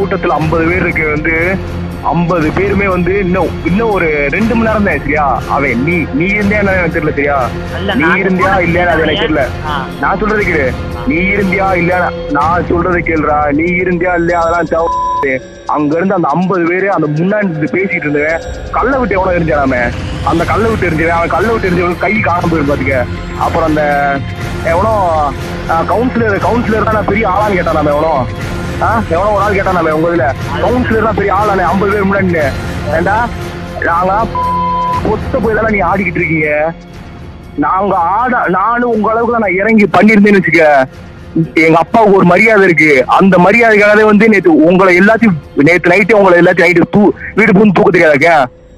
கூட்டத்துல ஐம்பது பேர் இருக்கு வந்து ஐம்பது பேருமே வந்து இன்னும் இன்னும் ஒரு ரெண்டு மணி நேரம் தான் சரியா? அவன் நீ நீ இருந்தியா எனக்கு தெரியல சரியா? நீ இருந்தியா இல்லையா அது எனக்கு தெரியல. நான் சொல்றது கேளு. நீ இருந்தியா இல்லையா நான் சொல்றது கேளுடா. நீ இருந்தியா இல்லையா அதெல்லாம் தேவை அங்க இருந்து அந்த ஐம்பது பேரு அந்த முன்னாடி பேசிட்டு இருந்தவன் கல்லை விட்டு எவ்வளவு எரிஞ்சானாமே. அந்த கல்லை விட்டு எரிஞ்சவன் அவன் கல்லை விட்டு எரிஞ்சவன் கை காணாம போயிரு பாத்துக்க. அப்புறம் அந்த எவனோ கவுன்சிலர் கவுன்சிலர் தான் பெரிய ஆளான்னு கேட்டானாமே எவனோ. எவனோ ஒரு ஆள் கேட்டானாமே உங்க இதுல. கவுன்சிலர் தான் பெரிய ஆளானே ஐம்பது பேர் முன்னாடி ஏண்டா? நாங்களாம் கொத்த போய் தானே நீ ஆடிக்கிட்டு இருக்கீங்க? நாங்க ஆட நானும் உங்க அளவுக்கு நான் இறங்கி பண்ணிருந்தேன்னு வச்சுக்க எங்க அப்பாவுக்கு ஒரு மரியாதை இருக்கு. அந்த மரியாதைக்காகவே வந்து நேத்து உங்களை எல்லாத்தையும் நேத்து நைட்டே உங்களை எல்லாத்தையும் நைட்டு தூ வீடு பூந்து தூக்க தெரியாதாக்க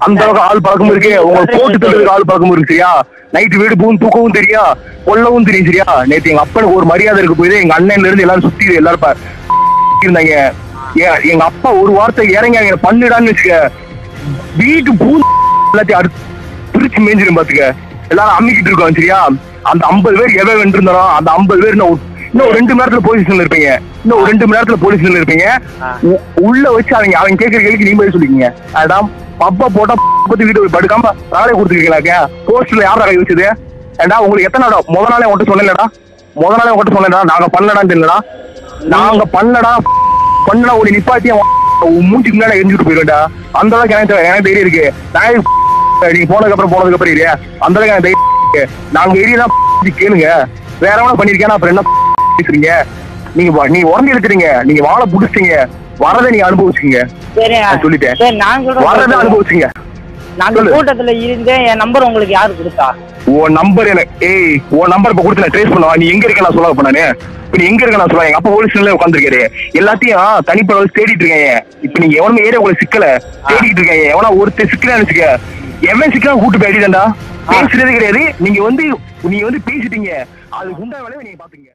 அந்த அளவுக்கு ஆள் பழக்கம் இருக்கு. உங்களுக்கு போட்டு தள்ளுறதுக்கு ஆள் பழக்கம் இருக்கு சரியா? நைட்டு வீடு பூந்து தூக்கவும் தெரியா கொல்லவும் தெரியும் சரியா? நேத்து எங்க அப்பனுக்கு ஒரு மரியாதை இருக்கு போய் எங்க அண்ணன்ல இருந்து எல்லாரும் சுத்தி எல்லாரும் இருந்தாங்க எங்க அப்பா ஒரு வார்த்தை இறங்கி பண்ணுடான்னு வச்சுக்க. வீட்டு பூந்து எல்லாத்தையும் அடுத்து பிரிச்சு மேஞ்சிரும் பாத்துக்க. எல்லாரும் அம்மிக்கிட்டு இருக்கோம் சரியா? அந்த ஐம்பது பேர் எவன் வென்றிருந்தாரோ அந்த ஐம்பது பேர் இன்னும் ஒரு- ரெண்டு மணி நேரத்துல போலீஸ்ல இருப்பீங்க. இன்னும் ஒரு ரெண்டு மணி நேரத்துல போலீஸ்ல இருப்பீங்க. உள்ள வச்சு அவங்க அவங்க கேட்கற கேள்விக்கு நீ பதில் சொல்லிக்கீங்க. அதான் பப்பா போட்டா பத்தி வீட்டு போய் படுக்காம வேலையை கொடுத்துருக்கீங்களாக்க போஸ்ட்ல யார் கை வச்சது? ஏண்டா உங்களுக்கு எத்தனை நாள்? முத நாளே உன்கிட்ட சொன்னேன்லடா. முத நாளே உன்கிட்ட சொன்னேன்டா. நாங்க பண்ணலடான்னு தெரியலடா. நாங்க பண்ணலடா பண்ணா ஒரு நிப்பாட்டி உன் மூஞ்சிக்கு முன்னாடி எரிஞ்சுட்டு போயிடும்டா அந்த அளவுக்கு எனக்கு எனக்கு தைரியம் இருக்கு. நான் நீங்க போனதுக்கு அப்புறம் போனதுக்கு அப்புறம் இரு அந்த அளவுக்கு எனக்கு தைரியம் இருக்கு. நாங்க எரியனா கேளுங்க. வேற எவனா பண்ணிருக்கேன் அப்புறம் என்ன பேசுறீங்க? நீங்க நீங்க உடம்பு எடுத்துறீங்க நீங்க வாழை புடிச்சிட்டீங்க. வரதை நீங்க அனுபவிச்சுங்க சொல்லிட்டேன். வரதை அனுபவிச்சுங்க நான். கூட்டத்துல இருந்தேன் என் நம்பர் உங்களுக்கு யாரு கொடுத்தா? உன் நம்பர் எனக்கு ஏய் உன் நம்பர் இப்ப கொடுத்து ட்ரேஸ் பண்ணுவா? நீ எங்க இருக்க நான் சொல்ல இப்ப நானு இப்ப நீ எங்க இருக்க நான் சொல்ல? எங்க அப்பா போலீஸ் ஸ்டேஷன்ல உட்காந்துருக்காரு எல்லாத்தையும் தனிப்பட தேடிட்டு இருக்காங்க இப்ப நீங்க எவனுமே ஏரியா உங்களுக்கு சிக்கல. தேடிட்டு இருக்காங்க எவனா ஒருத்தர் சிக்கல நினைச்சுக்க? எவன் சிக்கலாம் கூட்டு போய் அடிதாண்டா பேசுறது கிடையாது. நீங்க வந்து நீங்க வந்து பேசிட்டீங்க. அதுக்கு உண்டா வேலையை நீங்க பாத்துங்க.